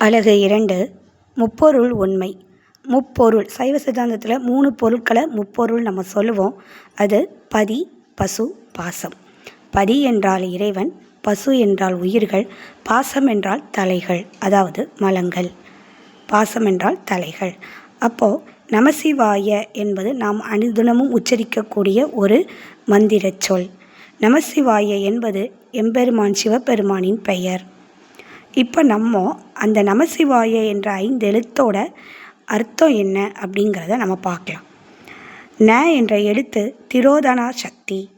அழகு இரண்டு முப்பொருள் உண்மை. முப்பொருள் சைவ சித்தாந்தத்தில் மூணு பொருட்களை முப்பொருள் நம்ம சொல்லுவோம். அது பதி பசு பாசம். பதி என்றால் இறைவன் பசு என்றால் உயிர்கள் பாசம் என்றால் தலைகள் அதாவது மலங்கள். பாசம் என்றால் தலைகள். அப்போது நமசிவாய என்பது நாம் அனுதினமும் உச்சரிக்கக்கூடிய ஒரு மந்திர சொல். நமசிவாய என்பது எம்பெருமான் சிவபெருமானின் பெயர். இப்போ நம்ம அந்த நமசிவாய என்ற ஐந்து எழுத்தோட அர்த்தம் என்ன அப்படிங்கிறத நம்ம பார்க்கலாம். ந என்ற எழுத்து திரோதனா சக்தி.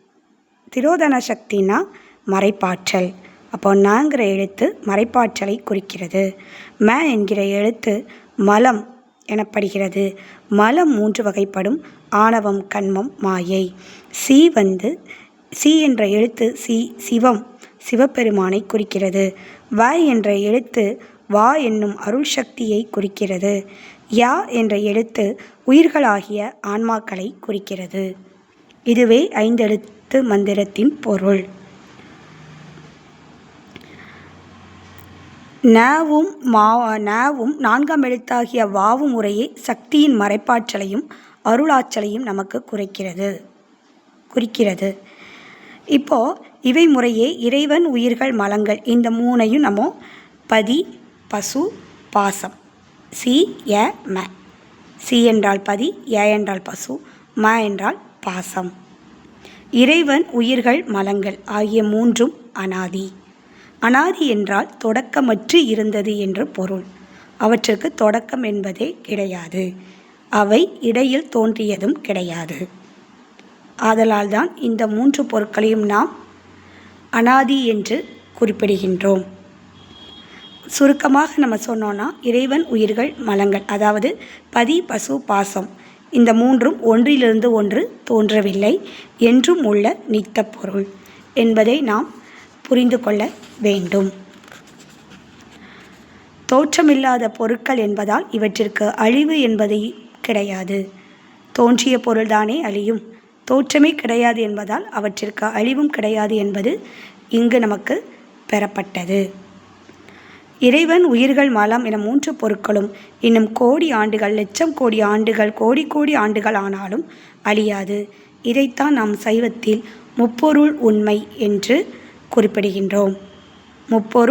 திரோதன சக்தினா மறைப்பாற்றல். அப்போ நாங்கிற எழுத்து மறைப்பாற்றலை குறிக்கிறது. ம என்கிற எழுத்து மலம் எனப்படுகிறது. மலம் மூன்று வகைப்படும் ஆணவம் கண்மம் மாயை. சி வந்து சி என்ற எழுத்து சி சிவம் சிவபெருமானை குறிக்கிறது. வ என்ற எழுத்து வா என்னும் அருள் சக்தியை குறிக்கிறது. யா என்ற எழுத்து உயிர்களாகிய ஆன்மாக்களை குறிக்கிறது. இதுவே ஐந்தெழுத்து மந்திரத்தின் பொருள். நவும் மா நவும் நான்காம் எழுத்தாகிய வாவும் முறையே சக்தியின் மறைப்பாற்றலையும் அருளாற்றலையும் நமக்கு குறைக்கிறது. குறிக்கிறது. இப்போது இவை முறையே இறைவன் உயிர்கள் மலங்கள். இந்த மூணையும் நம்ம பதி பசு பாசம். சி எ ம. சி என்றால் பதி ஏ என்றால் பசு ம என்றால் பாசம். இறைவன் உயிர்கள் மலங்கள் ஆகிய மூன்றும் அனாதி. அனாதி என்றால் தொடக்கமற்று இருந்தது என்று பொருள். அவற்றுக்கு தொடக்கம் என்பதே கிடையாது. அவை இடையில் தோன்றியதும் கிடையாது. ஆதலால் தான் இந்த மூன்று பொருட்களையும் நாம் அனாதி என்று குறிப்பிடுகின்றோம். சுருக்கமாக நம்ம சொன்னோன்னா இறைவன் உயிர்கள் மலங்கள் அதாவது பதி பசு பாசம். இந்த மூன்றும் ஒன்றிலிருந்து ஒன்று தோன்றவில்லை என்றும் உள்ள நித்த பொருள் என்பதை நாம் புரிந்து கொள்ள வேண்டும். தோற்றமில்லாத பொருட்கள் என்பதால் இவற்றிற்கு அழிவு என்பதை கிடையாது. தோன்றிய பொருள்தானே அழியும். தோற்றமே கிடையாது என்பதால் அவற்றிற்கு அழிவும் கிடையாது என்பது இங்கு நமக்கு பெறப்பட்டது. இறைவன் உயிர்கள் மலம் என மூன்று பொருட்களும் இன்னும் கோடி ஆண்டுகள் லட்சம் கோடி ஆண்டுகள் கோடி கோடி ஆண்டுகள் ஆனாலும் அழியாது. இதைத்தான் நாம் சைவத்தில் முப்பொருள் உண்மை என்று குறிப்பிடுகின்றோம். முப்பொருள்